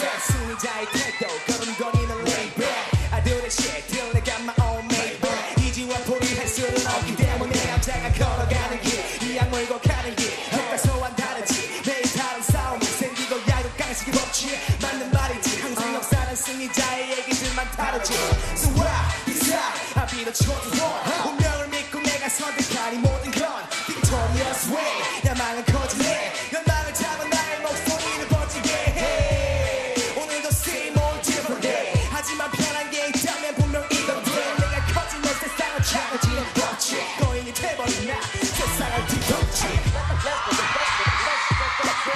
set 승리자의 태도 걸음걸이는 laid back I do the shit till I got my own made back 이지와 포기할 수는 없기 때문에 남자가 걸어가는 길이 악물고 가는 길 흑다소와는 다르지 매일 다른 싸움이 생기고 야구 깡식이 법칙 맞는 말이지 항상 역사는 승리자의 얘기들만 다르지 So what is that I'll be the chosen one 운명을 믿고 내가 선택한 이 모든 건 Victorious way 야망은 거짓해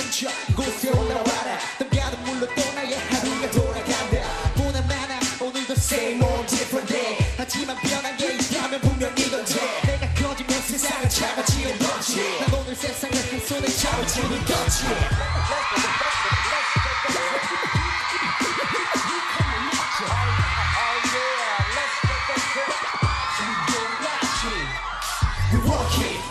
춤춰. 이곳에 올라와라. 담가는 물로 또 나의 하루가 돌아간다. 보나 마나 오늘도 same old different day. 하지만 변한 게 있다면 분명 이건 돼 내가 커지면 세상은 작아지는 거지. 난 오늘 세상을 한 손에 잡아주는 거지. Walk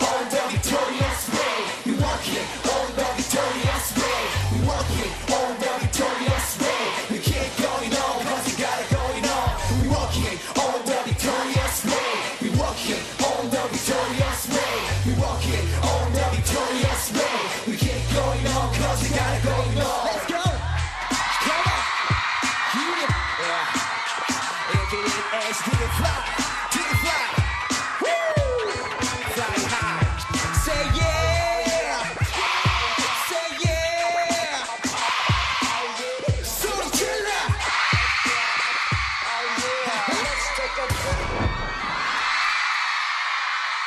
walking on the victorious way. We keep going on cause we gotta go on. Let's go! Come on! Yeah. Yeah. If it ain't edge, did it fly?